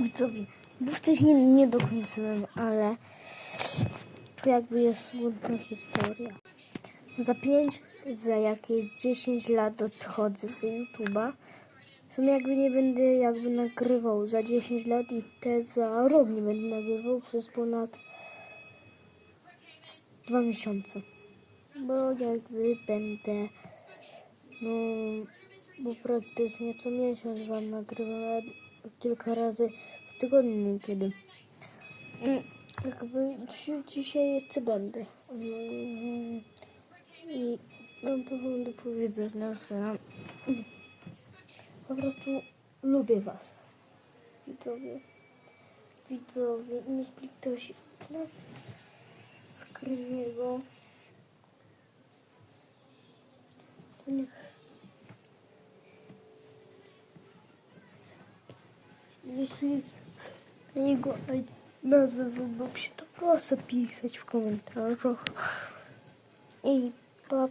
Widzowie, bo wcześniej nie dokończyłem, ale tu jakby jest smutna historia. Za 5, za jakieś 10 lat odchodzę z YouTube'a. W sumie jakby nie będę jakby nagrywał za 10 lat i te za rok nie będę nagrywał przez ponad 2 miesiące. Bo jakby będę no bo praktycznie co miesiąc wam nagrywam kilka razy w tygodniu niekiedy. Mm, Jakby dzi- dzisiaj jeszcze będę. Mm, I mam to wam do powiedzenia, że po prostu lubię was. Widzowie. Widzowie. Jeśli ktoś z nas skryje go, to niech если книгу назвал вообще-то просто писать в комментариях. И пап.